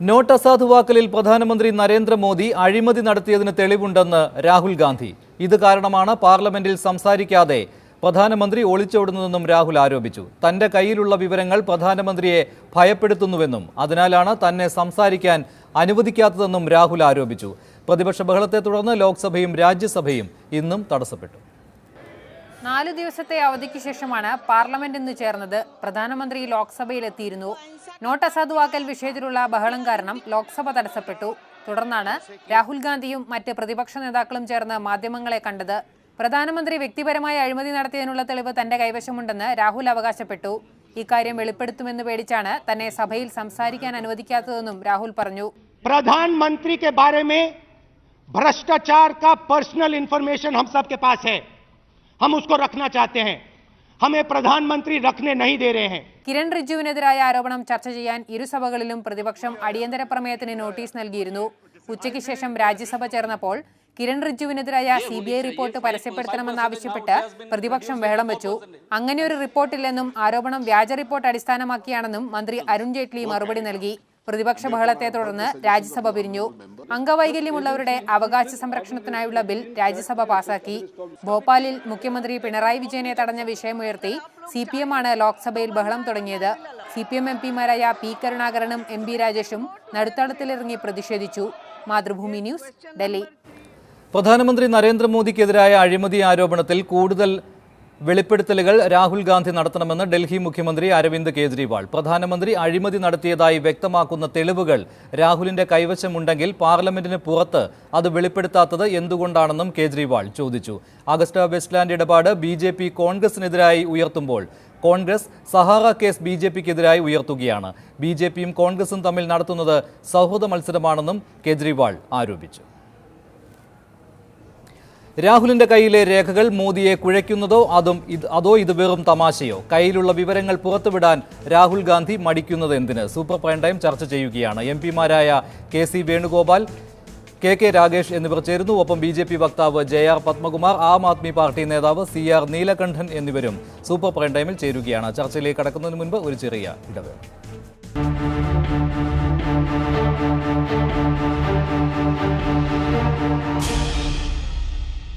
Not അസാധുവാക്കലിൽ പ്രധാനമന്ത്രി നരേന്ദ്രമോദി അഴിമതി നടത്തിയതിന് തെളിവുണ്ടെന്ന് രാഹുൽ ഗാന്ധി. ഇത് കാരണമാണ് പാർലമെന്റിൽ സംസാരിക്കാതെ പ്രധാനമന്ത്രി ഒളിച്ചോടുന്നതെന്നും രാഹുൽ ആരോപിച്ചു. തന്റെ കയ്യിലുള്ള വിവരങ്ങൾ പ്രധാനമന്ത്രിയെ ഭയപ്പെടുത്തുന്നുവെന്നും അതിനാലാണ് തന്നെ സംസാരിക്കാൻ അനുവദിക്കാത്തതെന്നും രാഹുൽ ആരോപിച്ചു. പ്രതിപക്ഷ ബഹളത്തെ തുടർന്ന് ലോക്സഭയും രാജ്യസഭയും ഇന്നും തടസ്സപ്പെട്ടു. നാല് ദിവസത്തെ അവധിക്ക് ശേഷമാണ് പാർലമെന്റ് ഇന്ന് ചേർന്നത്. പ്രധാനമന്ത്രി ലോക്സഭയിലെത്തിയിരുന്നു. നോട്ട് അസാധുവാക്കൽ വിഷയത്തിലുള്ള ബഹളം കാരണം ലോക്സഭ തടസ്സപ്പെട്ടു. തുടർന്നാണ് രാഹുൽ ഗാന്ധിയും മറ്റ് പ്രതിപക്ഷ നേതാക്കളും ചേർന്ന് മാധ്യമങ്ങളെ കണ്ടത്. പ്രധാനമന്ത്രി വ്യക്തിപരമായ അഴിമതി നടത്തിയതിനുള്ള തെളിവ് തന്റെ കൈവശമുണ്ടെന്ന് രാഹുൽ അവകാശപ്പെട്ടു. ഇക്കാര്യം വെളിപ്പെടുത്തുമെന്ന് പേടിച്ചാണ് തന്നെ സഭയിൽ സംസാരിക്കാൻ അനുവദിക്കാത്തതെന്നും രാഹുൽ പറഞ്ഞു. പ്രധാനമന്ത്രി ഭ്രഷ്ടാചാർ കാ പേഴ്സണൽ ഇൻഫർമേഷൻ ഹം സബ്ക്കെ പാസ് ഹെ. हम उसको रखना चाहते हैं हमें प्रधानमंत्री रखने नहीं दे रहे हैं കിരൺ റിജുവിനെതിരായ ആരോപണം ചർച്ച ചെയ്യാൻ ഇരുസഭകളിലും പ്രതിപക്ഷം അടിയന്തര പ്രമേയത്തിന് നോട്ടീസ് നൽകിയിരുന്നു ഉച്ചയ്ക്ക് ശേഷം രാജ്യസഭ ചേർന്നപ്പോൾ കിരൺ റിജുവിനെതിരായ സി ബി ഐ റിപ്പോർട്ട് പരസ്യപ്പെടുത്തണമെന്നാവശ്യപ്പെട്ട് പ്രതിപക്ഷം ബഹളം വെച്ചു അങ്ങനെ ഒരു റിപ്പോർട്ടില്ലെന്നും ആരോപണം വ്യാജ റിപ്പോർട്ട് അടിസ്ഥാനമാക്കിയാണെന്നും മന്ത്രി അരുൺ ജെയ്റ്റ്ലി മറുപടി നൽകി പ്രതിപക്ഷ ബഹളത്തെ തുടർന്ന് രാജ്യസഭ പിരിഞ്ഞു. അംഗവൈകല്യമുള്ളവരുടെ അവകാശ സംരക്ഷണത്തിനായുള്ള ബിൽ രാജ്യസഭ പാസാക്കി. ഭോപ്പാലിൽ മുഖ്യമന്ത്രി പിണറായി വിജയനെ തടഞ്ഞ വിഷയമുയർത്തി സി പി എം ആണ് ലോക്സഭയിൽ ബഹളം തുടങ്ങിയത്. സി പി എം എം പിമാരായ പി കരുണാകരനും എം ബി രാജേഷും നടുത്തളത്തിലിറങ്ങി പ്രതിഷേധിച്ചു. മാതൃഭൂമി ന്യൂസ് ഡൽഹി. പ്രധാനമന്ത്രി നരേന്ദ്രമോദിക്കെതിരായ അഴിമതി ആരോപണത്തിൽ കൂടുതൽ വെളിപ്പെടുത്തലുകൾ രാഹുൽ ഗാന്ധി നടത്തണമെന്ന് ഡൽഹി മുഖ്യമന്ത്രി അരവിന്ദ് കെജ്രിവാൾ. പ്രധാനമന്ത്രി അഴിമതി നടത്തിയതായി വ്യക്തമാക്കുന്ന തെളിവുകൾ രാഹുലിന്റെ കൈവശമുണ്ടെങ്കിൽ പാർലമെന്റിന് പുറത്ത് അത് വെളിപ്പെടുത്താത്തത് എന്തുകൊണ്ടാണെന്നും കേജ്രിവാൾ ചോദിച്ചു. അഗസ്റ്റ വെസ്റ്റ്ലാൻഡ് ഇടപാട് ബി ജെ പി കോൺഗ്രസിനെതിരായി ഉയർത്തുമ്പോൾ Congress Sahara case B J പിക്കെതിരായി ഉയർത്തുകയാണ്. ബി ജെ പിയും കോൺഗ്രസും തമ്മിൽ നടത്തുന്നത് സൗഹൃദ മത്സരമാണെന്നും കേജ്രിവാൾ ആരോപിച്ചു. രാഹുലിന്റെ കയ്യിലെ രേഖകൾ മോദിയെ കുഴയ്ക്കുന്നതോ അതും ഇത് അതോ ഇത് വെറും തമാശയോ? കയ്യിലുള്ള വിവരങ്ങൾ പുറത്തുവിടാൻ രാഹുൽ ഗാന്ധി മടിക്കുന്നത് എന്തിന്? സൂപ്പർ പ്രൈം ടൈം ചർച്ച ചെയ്യുകയാണ്. M പിമാരായ K C Venugopal K K Ragesh എന്നിവർ ചേരുന്നു. ഒപ്പം ബി ജെ പി വക്താവ് J R Padmakumar Aam Aadmi Party നേതാവ് സി ആർ നീലകണ്ഠൻ എന്നിവരും സൂപ്പർ പ്രൈം ടൈമിൽ ചേരുകയാണ്. ചർച്ചയിലേക്ക് കടക്കുന്നതിന് മുൻപ് ഒരു ചെറിയ ഇടവേള.